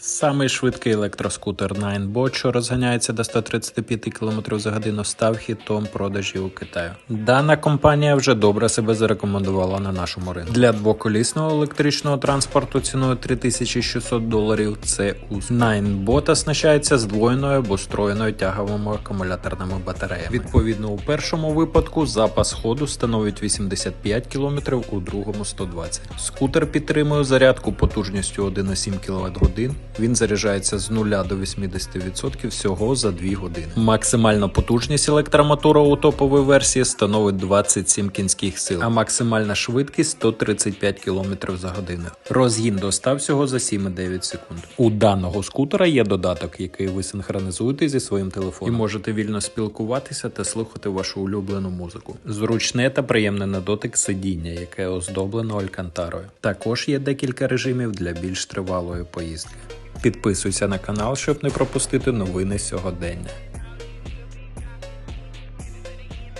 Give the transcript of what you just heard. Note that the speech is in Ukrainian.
Самий швидкий електроскутер Ninebot, що розганяється до 135 км за годину, став хітом продажів у Китаю. Дана компанія вже добре себе зарекомендувала на нашому ринку. Для двоколісного електричного транспорту ціною 3600 доларів. Це УЗ. Ninebot оснащається здвоєною або строєною тяговими акумуляторними батареями. Відповідно, у першому випадку запас ходу становить 85 км, у другому 120. Скутер підтримує зарядку потужністю 1,7 кВт годин. Він заряджається з 0 до 80% всього за 2 години. Максимальна потужність електромотора у топовій версії становить 27 кінських сил, а максимальна швидкість 135 км за годину. Розгін достав всього за 7,9 секунд. У даного скутера є додаток, який ви синхронізуєте зі своїм телефоном, і можете вільно спілкуватися та слухати вашу улюблену музику. Зручне та приємне на дотик сидіння, яке оздоблено алькантарою. Також є декілька режимів для більш тривалої поїздки. Підписуйся на канал, щоб не пропустити новини сьогодення.